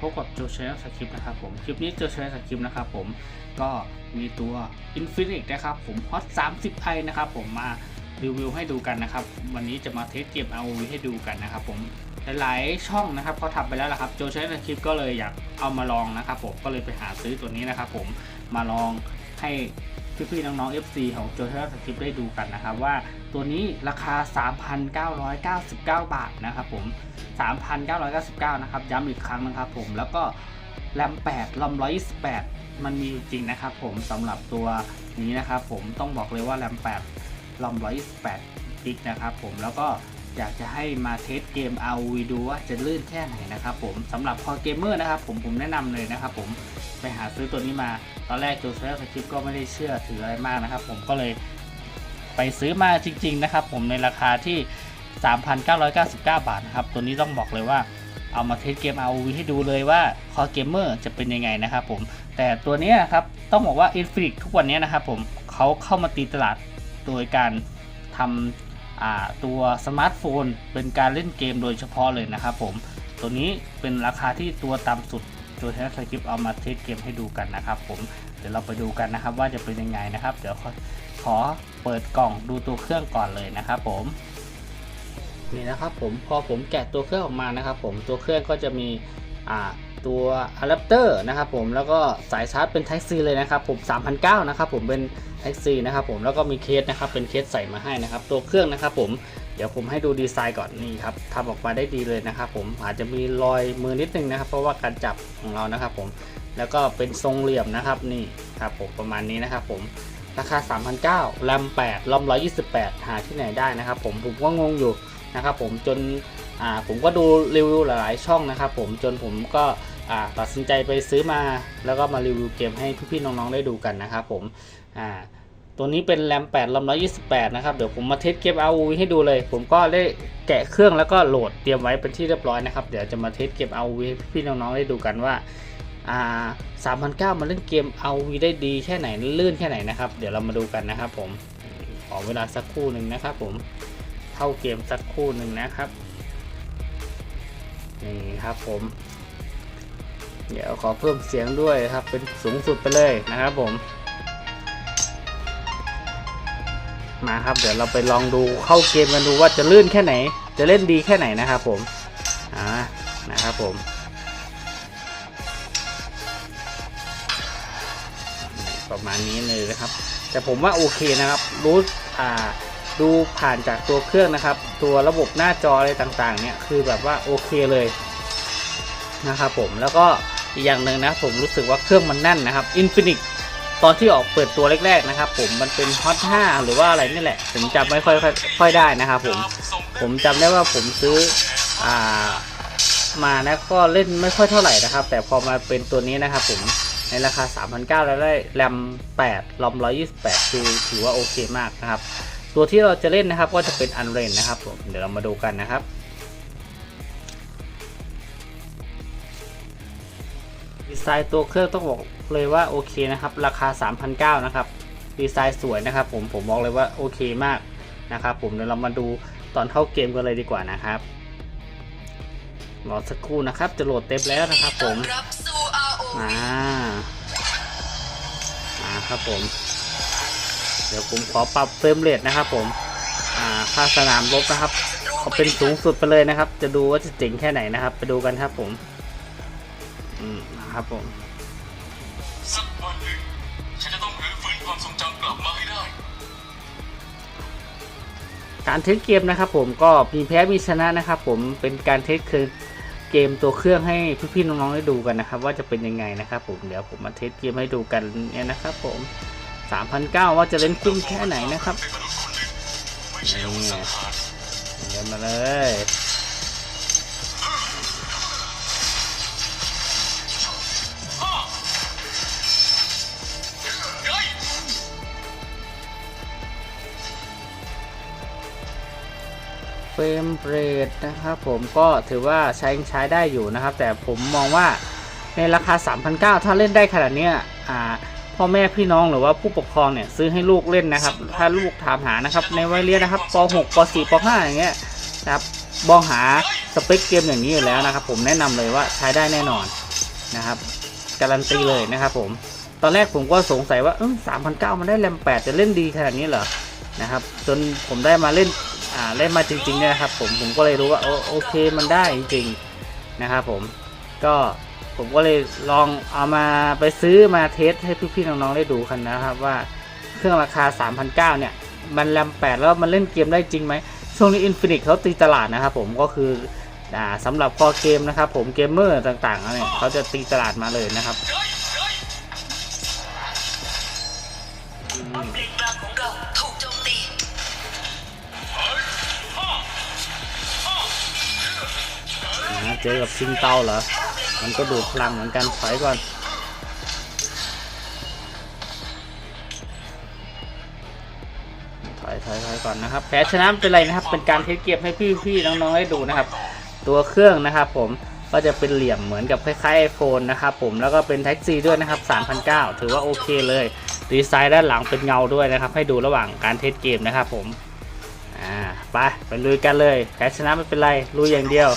พบกับโจชแนลสคริปนะครับผม คลิปนี้โจชแนลสคริปนะครับผม ก็มีตัว Infinix นะครับผมฮอต30ไอนะครับผมมารีวิวให้ดูกันนะครับ วันนี้จะมาเทสเกม ROV ให้ดูกันนะครับผม หลายๆช่องนะครับเขาทำไปแล้วละครับ โจชแนลสคริปก็เลยอยากเอามาลองนะครับผม ก็เลยไปหาซื้อตัวนี้นะครับผม มาลองให้ พี่ๆน้องๆ FC ของโจชแนลสคริปได้ดูกันนะครับว่าตัวนี้ราคา 3,999 บาทนะครับผม 3,999 นะครับย้ำอีกครั้งนะครับผมแล้วก็แรม8ลอม128 มันมีจริงนะครับผมสำหรับตัวนี้นะครับผมต้องบอกเลยว่าแรม8ลอม128กิกนะครับผมแล้วก็ อยากจะให้มาเทสเกม ROV ดูว่าจะลื่นแค่ไหนนะครับผมสำหรับคอเกมเมอร์นะครับผมผมแนะนำเลยนะครับผมไปหาซื้อตัวนี้มาตอนแรกโจเซฟสคริปก็ไม่ได้เชื่อถืออะไรมากนะครับ ผมก็เลยไปซื้อมาจริง ๆ นะครับ ผมในราคาที่ 3,999 บาทนะครับตัวนี้ต้องบอกเลยว่าเอามาเทสเกม ROV ให้ดูเลยว่าคอเกมเมอร์จะเป็นยังไงนะครับผมแต่ตัวนี้นะครับต้องบอกว่า Infinix ทุกวันนี้นะครับผมเขาเข้ามาตีตลาดโดยการทำ ตัวสมาร์ทโฟนเป็นการเล่นเกมโดยเฉพาะเลยนะครับผม ตัวนี้เป็นราคาที่ตัวต่ำสุดโดยแทสคริปเอามาเทสเกมให้ดูกันนะครับผม เดี๋ยวเราไปดูกันนะครับว่าจะเป็นยังไงนะครับ เดี๋ยวขอขอเปิดกล่องดูตัวเครื่องก่อนเลยนะครับผมนี่นะครับผมพอผมแกะตัวเครื่องออกมานะครับผมตัวเครื่องก็จะมี ตัวอะแดปเตอร์นะครับผมแล้วก็สายชาร์จเป็น Type C เลยนะครับผม3,009นะครับผมเป็น Type C นะครับผมแล้วก็มีเคสนะครับเป็นเคสใส่มาให้นะครับ ตัวเครื่องนะครับผมเดี๋ยวผมให้ดูดีไซน์ก่อนนี่ครับทำออกมาได้ดีเลยนะครับผมอาจจะมีรอยมือนิดนึงนะครับ เพราะว่าการจับของเรานะครับผมแล้วก็เป็นทรงเหลี่ยมนะครับนี่ครับผมประมาณนี้นะครับผมราคา3,009แรม8ลอม128 หาที่ไหนได้นะครับผมผมก็งงอยู่ นะครับผมจนผมก็ดูรีวิวหลายๆช่องนะครับผมจนผมก็ตัดสินใจไปซื้อมา แล้วก็มารีวิวเกมให้พี่ๆน้องๆได้ดูกันนะครับผมตัวนี้เป็นแรม8ลำ128 นะครับ เดี๋ยวผมมาเทสเกม ROV ให้ดูเลย ผมก็ได้แกะเครื่องแล้วก็โหลดเตรียมไว้เป็นที่เรียบร้อยนะครับ เดี๋ยวจะมาเทสเกม ROV ให้พี่ๆน้องๆได้ดูกันว่าอ่า3,009มาเล่นเกม ROV ได้ดีแค่ไหนลื่นแค่ไหนนะครับ เดี๋ยวเรามาดูกันนะครับผมขอเวลาสักครู่หนึ่งนะครับผม เข้าเกมสักคู่หนึ่งนะครับ นี่ครับผม เดี๋ยวขอเพิ่มเสียงด้วยครับ เป็นสูงสุดไปเลยนะครับผม มาครับ เดี๋ยวเราไปลองดูเข้าเกมกันดูว่าจะลื่นแค่ไหน จะเล่นดีแค่ไหนนะครับผม อ่า นะครับผมประมาณนี้เลยนะครับ แต่ผมว่าโอเคนะครับ รู้อ่า ดูผ่านจากตัวเครื่องนะครับ ตัวระบบหน้าจออะไรต่างๆ เนี่ยคือแบบว่าโอเคเลยนะครับผมแล้วก็อีกอย่างหนึ่งนะผมรู้สึกว่าเครื่องมันแน่นนะครับ Infinix ตอนที่ออกเปิดตัวแรกๆนะครับ ผมมันเป็น Hot 5หรือว่าอะไรนี่แหละ ผมจำไม่ค่อยค่อยได้นะครับผมผมจำได้ว่าผมซื้ออ่ามานะก็เล่นไม่ค่อยเท่าไหร่นะครับ แต่พอมาเป็นตัวนี้นะครับผมในราคา 3,900แล้วได้แรม8รอม128 คือถือว่าโอเคมากนะครับ ตัวที่เราจะเล่นนะครับก็จะเป็นอันเรนนะครับผมเดี๋ยวเรามาดูกันนะครับดีไซน์ตัวเครื่องต้องบอกเลยว่าโอเคนะครับ ราคา 3,900นะครับดีไซน์สวยนะครับ ผมผมบอกเลยว่าโอเคมากนะครับผมเดี๋ยวเรามาดูตอนเข้าเกมกันเลยดีกว่านะครับรอสักครู่นะครับ จะโหลดเต็มแล้วนะครับผมรับสู่ ROV อ่ามาครับผมเดี๋ยวผมขอปรับเฟรมเรทนะครับผมอ่าค่าสนามรบนะครับเอาเป็นสูงสุดไปเลยนะครับ จะดูว่าจะเจ๋งแค่ไหนนะครับ ไปดูกันครับผมอืมนะครับผมสักวันหนึ่งฉันจะต้องรื้อฟื้นความทรงจำกลับมาให้ได้ การเทสเกมนะครับผมก็มีแพ้มีชนะนะครับผมเป็นการเทสคือเกมตัวเครื่องให้พี่ๆน้องๆได้ดูกันนะครับ ว่าจะเป็นยังไงนะครับผมเดี๋ยวผมมาเทสเกมให้ดูกันเนี่ยนะครับผม 3,900ว่าจะเล่นคุ้มแค่ไหนนะครับไม่ใช่อาวุธสังหารเดี๋ยวมาเลยเฟรมเรทนะครับผมก็ถือว่าใช้ใช้ได้อยู่นะครับ แต่ผมมองว่าในราคา 3,900 ถ้าเล่นได้ขนาดเนี้ยอ่า พ่อแม่พี่น้องหรือว่าผู้ปกครองเนี่ยซื้อให้ลูกเล่นนะครับ ถ้าลูกถามหานะครับ ในวัยเรียนนะครับป .6 ป .4 ป .5 อย่างเงี้ยนะครับมองหาสเปคเกมอย่างนี้อยู่แล้วนะครับ ผมแนะนำเลยว่าใช้ได้แน่นอนนะครับ การันตีเลยนะครับ ผม ตอนแรกผมก็สงสัยว่าเออสามพันเก้ามันได้แรมแปดจะเล่นดีขนาดนี้เหรอนะครับ จนผมได้มาเล่นอ่าเล่นมาจริงๆเนี่ยนะครับ ผมผมก็เลยรู้ว่าโอโอเคมันได้จริงๆนะครับ ผมก็ ผมก็เลยลองเอามาไปซื้อมาเทสให้พี่ๆน้องๆได้ดูกันนะครับว่าเครื่องราคา 3,900 เนี่ย มันแรม8 แล้วมันเล่นเกมได้จริงไหม ช่วงนี้ Infinix เขาตีตลาดนะครับผมก็คืออ่าสำหรับคอเกมนะครับผมเกมเมอร์ต่างๆเนี่ยเขาจะตีตลาดมาเลยนะครับเฮ้ยเฮ้ยอืมป้อมเลนกลางของเราถูกโจมตีเฮ้ยฮ่าฮ่าอ่าเจอกับซิงเตาเหรอ มันก็ดูดพลังเหมือนกันถอยก่อนถอยถอยถอยก่อนนะครับแพ้ชนะไม่เป็นไรนะครับ เป็นการเทสเก็บให้พี่ๆน้องๆได้ดูนะครับ ตัวเครื่องนะครับ ผมก็จะเป็นเหลี่ยมเหมือนกับคล้ายๆ iPhone นะครับผมแล้วก็เป็น Type C ด้วยนะครับ3,009ถือว่าโอเคเลยดีไซน์ด้านหลังเป็นเงาด้วยนะครับ ให้ดูระหว่างการเทสเกมนะครับผมอ่าไปไปลุยกันเลยแพ้ชนะไม่เป็นไรลุยอย่างเดียว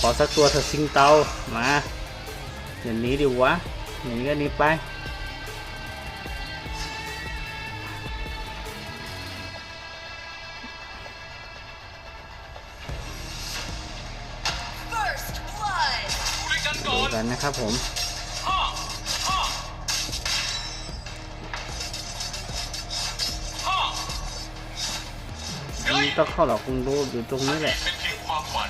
ขอสักตัวเถอะซิงเตามาอย่างนี้ดิวะอย่างนี้ก็นี้ไปกันนกันนะครับผมนี่ต้องเข้าหรอกคุณรู้อยู่ตรงนี้แหละเป็นเพียงความฝัน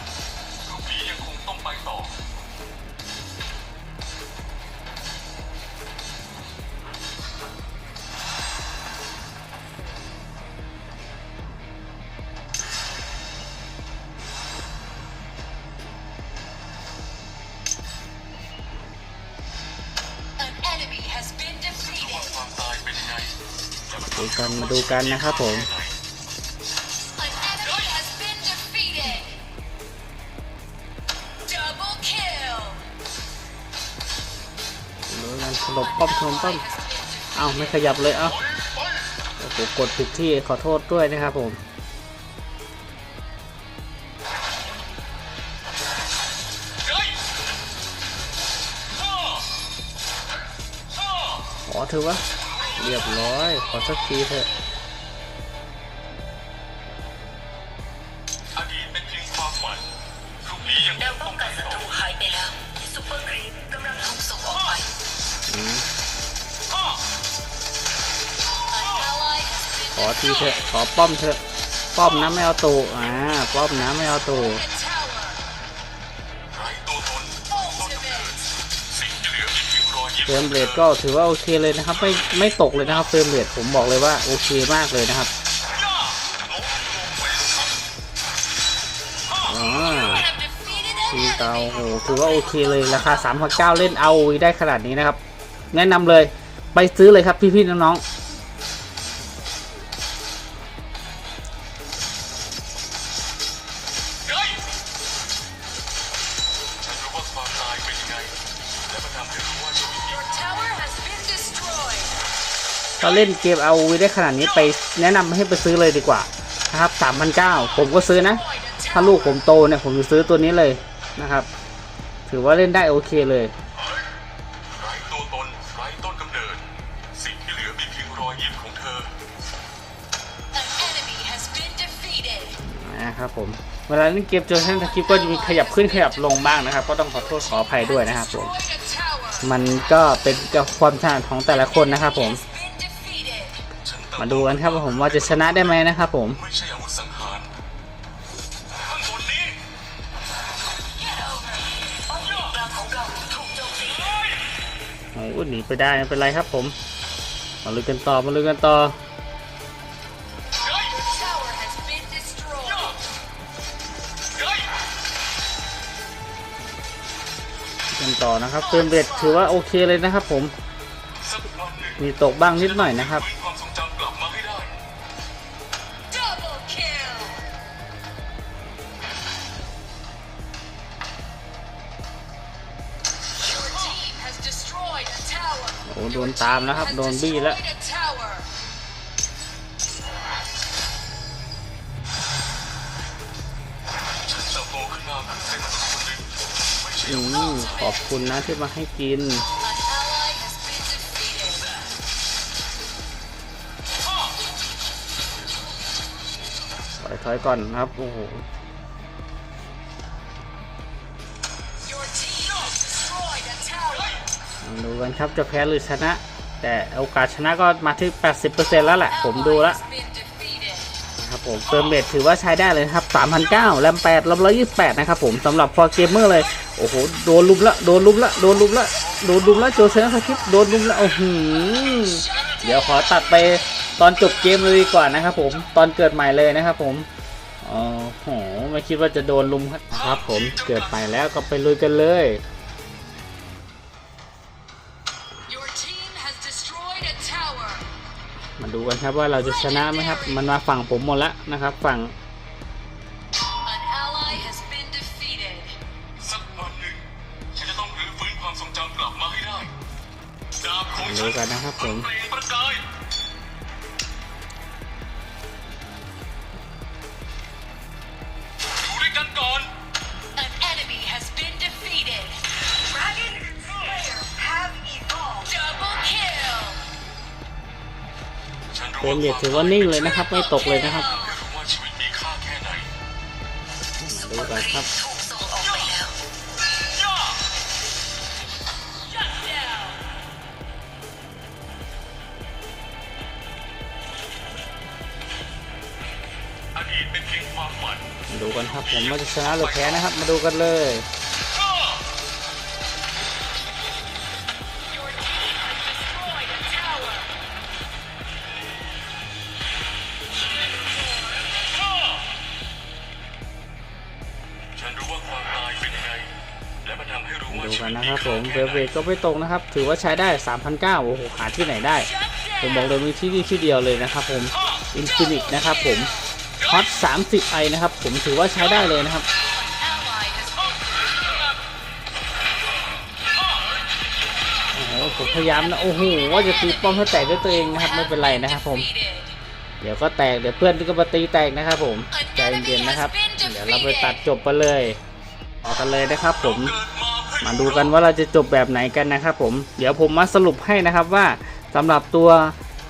ดูกันมาดูกันนะครับผม An enemy has been defeated Double kill ดูกันสลบป้อมสลบป้อมเอ้าไม่ขยับเลยเอ้าโอ้โหกดผิดที่ขอโทษด้วยนะครับผมเฮ้ยฮ่าฮ่าขอเถอะวะ เรียบร้อย ขอสักทีเถอะอดีตเป็นเพียงความฝันพรุ่งนี้ยังแนควงป้ต้อองงกัไปนศัต่ตอรูหายไปแล้วซุปเปอร์ครีปกำลังถูกส่งออกไป อืมฮ่า An ally has been ขอทีเถอะ ขอป้อมเถอะ ป้อมนะไม่เอาตูอ่า ป้อมนะไม่เอาตู เฟรมเรทก็ถือว่าโอเคเลยนะครับ ไม่ไม่ตกเลยนะครับเฟรมเรทผมบอกเลยว่าโอเคมากเลยนะครับย่าลงลงไปครับอ่า have defeated an ทีเตาโอ้โหถือว่าโอเคเลยราคา3 9 0 0เล่นเอาได้ขนาดนี้นะครับ แนะนำเลยไปซื้อเลยครับพี่ๆน้องเฮ้ยฉันรู้ว่าความตายเป็นยังไง และมันทำให้รู้ว่าชีวิตนี้ Your tower has been destroyed ๆถ้าเล่นเกมเอาได้ขนาดนี้ไปแนะนำให้ไปซื้อเลยดีกว่านะครับ3,900ผมก็ซื้อนะ Destroyed a ถ้าลูกผมโตเนี่ยผมจะซื้อตัวนี้เลยนะครับ ถือว่าเล่นได้โอเคเลยไร้ตัวตนไร้ต้นกำเนิดสิ่งที่เหลือมีเพียงรอยยิ้มของเธอ An enemy has been defeated นะครับผม เวลาเล่นเกมจอท่านสคริปก็จะมีขยับขึ้นขยับลงบ้างนะครับ ก็ต้องขอโทษขออภัยด้วยนะครับผมมันก็เป็นกับความถนัดของแต่ละคนนะครับผม มาดูกันครับผมว่าจะชนะได้ไหมนะครับผมไม่ใช่อาวุธสังหารข้างบนนี้ป้อมเลนกลางของเราถูกโจมตีเฮ้ยโอ้โหหนีไปได้ไม่เป็นไรครับผม มาลุยกันต่อมาลุยกันต่อ ต่อนะครับเฟรมเรทถือว่าโอเคเลยนะครับ ผมสักวันหนึ่งมีตกบ้างนิดหน่อยนะครับฟื้นความทรงจำกลับมาให้ได้ Double kill Your team has destroyed a tower โอ้โดนตามแล้วครับ โดนบี้แล้ว อืมขอบคุณนะที่มาให้กิน ถอยถอยก่อนครับ โอ้โหดูกันครับจะแพ้หรือชนะ แต่โอกาสชนะก็มาที่ 80%แล้วแหละ ผมดูแล้ว นะครับผมเติมเบสถือว่าใช้ได้เลยครับ3,009แรม8 128 นะครับผมสำหรับฟอร์เกมเมอร์เลย โอ้โห โดนลุมละ โดนลุมละ โดนลุมละ โดนลุมละ โจเซนสคริปโดนลุมละ โอ้โหเดี๋ยวขอตัดไปตอนจบเกมเลยดีกว่านะครับผม ตอนเกิดใหม่เลยนะครับผมโอ้โห ไม่คิดว่าจะโดนลุมครับผม เกิดใหม่แล้วก็ไปลุยกันเลย มาดูกันครับว่าเราจะชนะไหมครับ มันมาฝั่งผมหมดแล้วนะครับ ฝั่ง An ally has been defeated. สักวันห เฟรมเรทถือว่านิ่งเลยนะครับ ไม่ตกเลยนะครับไม่รู้ว่าชีวิตมีค่าแค่ไหนดูกันครับดูกันครับผมว่าจะชนะหรือแพ้นะครับ มาดูกันเลย เบแค่ลไหเบนรก็ไม่ตรงนะครับ ถือว่าใช้ได้3,009โอ้โหหาที่ไหนได้ ผมบอกเลยมีที่นี่ที่เดียวเลยนะครับผม Infinix นะครับผมฮอต30 i นะครับ ผมถือว่าใช้ได้เลยนะครับผมพยายามนะโอ้โหว่าจะตีป้อมให้แตกด้วยตัวเองนะครับไม่เป็นไรนะครับผม เดี๋ยวก็แตกเดี๋ยวเพื่อนก็มาตีแตกนะครับผมใจเย็นๆนะครับ เดี๋ยวเราไปตัดจบไปเลยต่อกกันเลยนะครับผม มาดูกันว่าเราจะจบแบบไหนกันนะครับผม เดี๋ยวผมมาสรุปให้นะครับว่าสำหรับตัว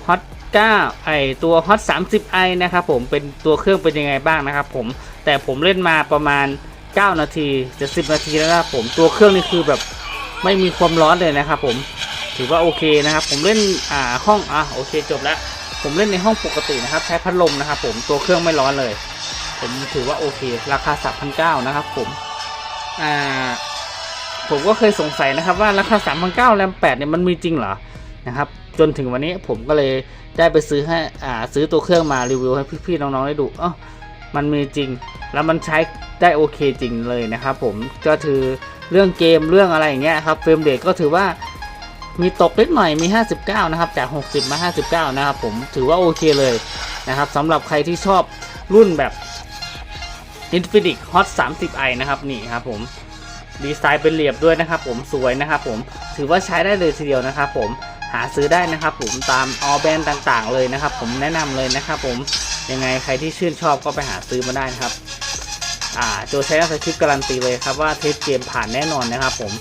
Hot 9ไอตัว Hot 30 i นะครับผมเป็นตัวเครื่องเป็นยังไงบ้างนะครับผมแต่ผมเล่นมาประมาณ 9 นาทีจะ 10 นาทีแล้วนะผมตัวเครื่องนี่คือแบบไม่มีความร้อนเลยนะครับผมถือว่าโอเคนะครับ ผมเล่นอ่าห้องอะโอเคจบแล้วผมเล่นในห้องปกตินะครับ ใช้พัดลมนะครับผมตัวเครื่องไม่ร้อนเลย ผมถือว่าโอเค ราคา 3,900 นะครับผมอ่า ผมก็เคยสงสัยนะครับว่าราคา3,900แรม8เนี่ยมันมีจริงเหรอนะครับจนถึงวันนี้ผมก็เลยได้ไปซื้อให้อ่าซื้อตัวเครื่องมารีวิวให้พี่ๆน้องๆได้ดูอ๋อมันมีจริง แล้วมันใช้ได้โอเคจริงเลยนะครับผมก็คือเรื่องเกมเรื่องอะไรอย่างเงี้ยครับเฟรมเรทก็ถือว่ามีตกนิดหน่อยมี 59 นะครับ จาก 60 มา 59 นะครับผมถือว่าโอเคเลยนะครับสำหรับใครที่ชอบรุ่นแบบ Infinix Hot 30i นะครับนี่ครับผม ดีไซน์เป็นเหลี่ยมด้วยนะครับผมสวยนะครับผมถือว่าใช้ได้เลยทีเดียวนะครับผมหาซื้อได้นะครับผมตามออแบรนด์ต่างๆ เลยนะครับ ผมแนะนำเลยนะครับผมยังไงใครที่ชื่นชอบก็ไปหาซื้อมาได้นะครับอ่าโจใช้สคริปต์การันตีเลยครับว่าเทสเกมผ่านแน่นอนนะครับผม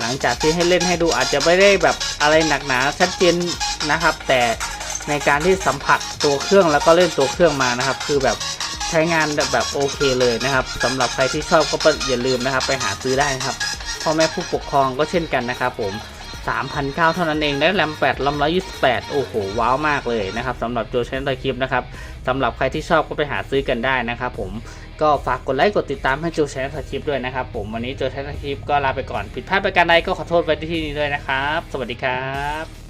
หลังจากที่ให้เล่นให้ดูอาจจะไม่ได้แบบอะไรหนักหนาชัดเจนนะครับ แต่ในการที่สัมผัสตัวเครื่องแล้วก็เล่นตัวเครื่องมานะครับ คือแบบ ใช้งานแบบโอเคเลยนะครับสำหรับใครที่ชอบก็อย่าลืมนะครับ ไปหาซื้อได้นะครับพ่อแม่ผู้ปกครองก็เช่นกันนะครับผม3,009เท่านั้นเองได้แรม8ลำ128โอ้โห ว้าวมากเลยนะครับสำหรับโจเชนตะคลิปนะครับสำหรับใครที่ชอบก็ไปหาซื้อกันได้นะครับผมก็ฝากกดไลค์กดติดตามให้โจเชนตะคลิปด้วยนะครับผมวันนี้โจเชนตะคลิปก็ลาไปก่อนผิดพลาดประการใดก็ขอโทษไว้ที่นี่ด้วยนะครับ สวัสดีครับ